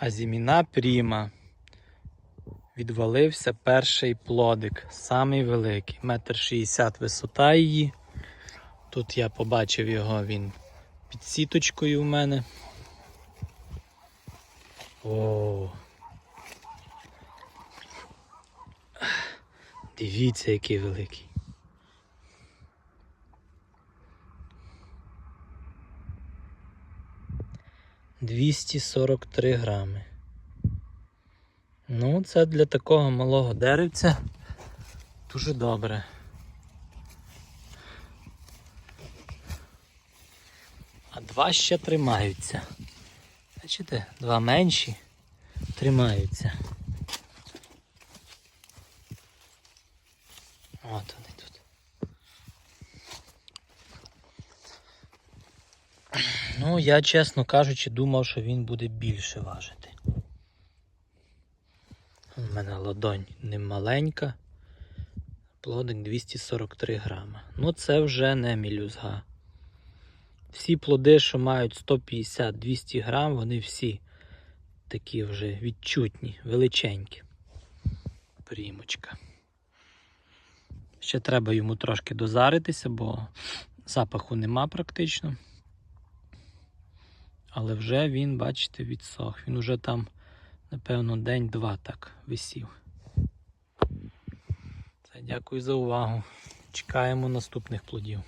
Азіміна пріма. Відвалився перший плодик, самий великий, метр шістдесят висота її. Тут я побачив його, він під сіточкою у мене. О. Дивіться, який великий. Двісті сорок три грами. Ну, це для такого малого деревця дуже добре. А два ще тримаються. Бачите, два менші тримаються. От вони тут. Ну, я, чесно кажучи, думав, що він буде більше важити. У мене ладонь не маленька. Плодик 243 грама. Ну це вже не мілюзга. Всі плоди, що мають 150-200 грам, вони всі такі вже відчутні, величенькі. Прімочка. Ще треба йому трошки дозаритися, бо запаху нема практично. Але вже він, бачите, відсох. Він уже там, напевно, день-два так висів. Це дякую за увагу. Чекаємо наступних плодів.